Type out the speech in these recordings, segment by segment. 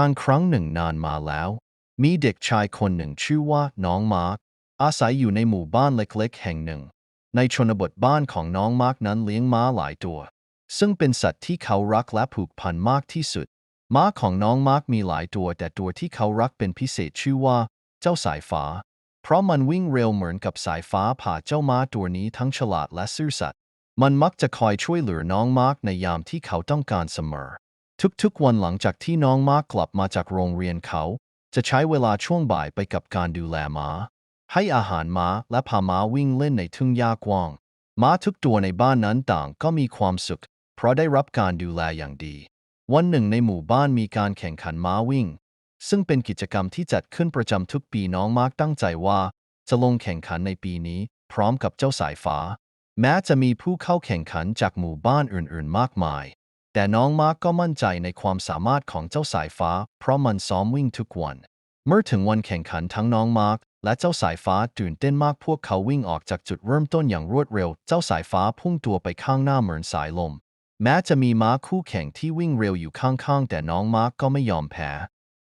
การครั้งหนึ่งนานมาแล้ว มีเด็กชายคนหนึ่งชื่อว่าน้องมาร์กอาศัยอยู่ในหมู่บ้านเล็กๆ แห่งหนึ่ง ในชนบทบ้านของน้องมาร์กนั้นเลี้ยงม้าหลายตัว ซึ่งเป็นสัตว์ที่เขารักและผูกพันมากที่สุด ม้าของน้องมาร์กมีหลายตัว แต่ตัวที่เขารักเป็นพิเศษชื่อว่า เจ้าสายฟ้า เพราะมันวิ่งเร็วเหมือนกับสายฟ้าผ่าเจ้าม้าตัวนี้ทั้งฉลาดและซื่อสัตย์มันมักจะคอยช่วยเหลือน้องมาร์กในยามที่เขาต้องการเสมอ ทุกๆวันหลังจากที่น้องมาร์กกลับมาจากโรงเรียนเขา จะใช้เวลาช่วงบ่ายไปกับการดูแลม้า ให้อาหารม้าและพาม้าวิ่งเล่นในทุ่งหญ้ากว้าง ม้าทุกตัวในบ้านนั้นต่างก็มีความสุข เพราะได้รับการดูแลอย่างดี วันหนึ่งในหมู่บ้านมีการแข่งขันม้าวิ่ง ซึ่งเป็นกิจกรรมที่จัดขึ้นประจำทุกปีน้องมาร์กตั้งใจว่า จะลงแข่งขันในปีนี้ พร้อมกับเจ้าสายฟ้า แม้จะมีผู้เข้าแข่งขันจากหมู่บ้านอื่นๆ มากมาย แต่น้องมาร์กก็มั่นใจในความสามารถของเจ้าสายฟ้า เพราะมันซ้อมวิ่งทุกวัน เมื่อถึงวันแข่งขันทั้งน้องมาร์กและเจ้าสายฟ้าตื่นเต้นมากพวกเขาวิ่งออกจากจุดเริ่มต้นอย่างรวดเร็ว เจ้าสายฟ้าพุ่งตัวไปข้างหน้าเหมือนสายลม แม้จะมีม้าคู่แข่งที่วิ่งเร็วอยู่ข้างๆ แต่น้องมาร์กก็ไม่ยอมแพ้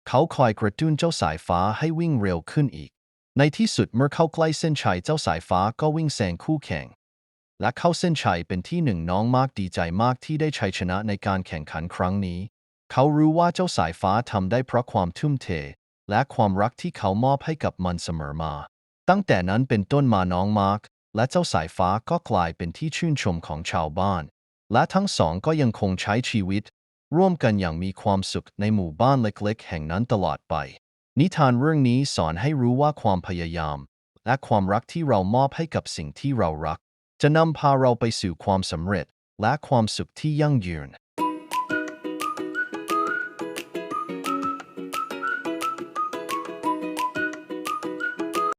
เขาคอยกระตุ้นเจ้าสายฟ้าให้วิ่งเร็วขึ้นอีก ในที่สุดเมื่อเข้าใกล้เส้นชัยเจ้าสายฟ้าก็วิ่งแซงคู่แข่ง และเข้าเส้นชัยเป็นที่หนึ่งน้องมากดีใจมากที่ได้ชัยชนะในการแข่งขันครั้งนี้ เขารู้ว่าเจ้าสายฟ้าทำได้เพราะความทุ่มเท และความรักที่เขามอบให้กับมันเสมอมา ตั้งแต่นั้นเป็นต้นมาน้องมาร์กและเจ้าสายฟ้าก็กลายเป็นที่ชื่นชมของชาวบ้าน และทั้งสองก็ยังคงใช้ชีวิต ร่วมกันอย่างมีความสุขในหมู่บ้านเล็กๆ แห่งนั้นตลอดไป นิทานเรื่องนี้สอนให้รู้ว่าความพยายาม และความรักที่เรามอบให้กับสิ่งที่เรารัก จะนำพาเราไปสู่ความสำเร็จและความสุขที่ยั่งยืน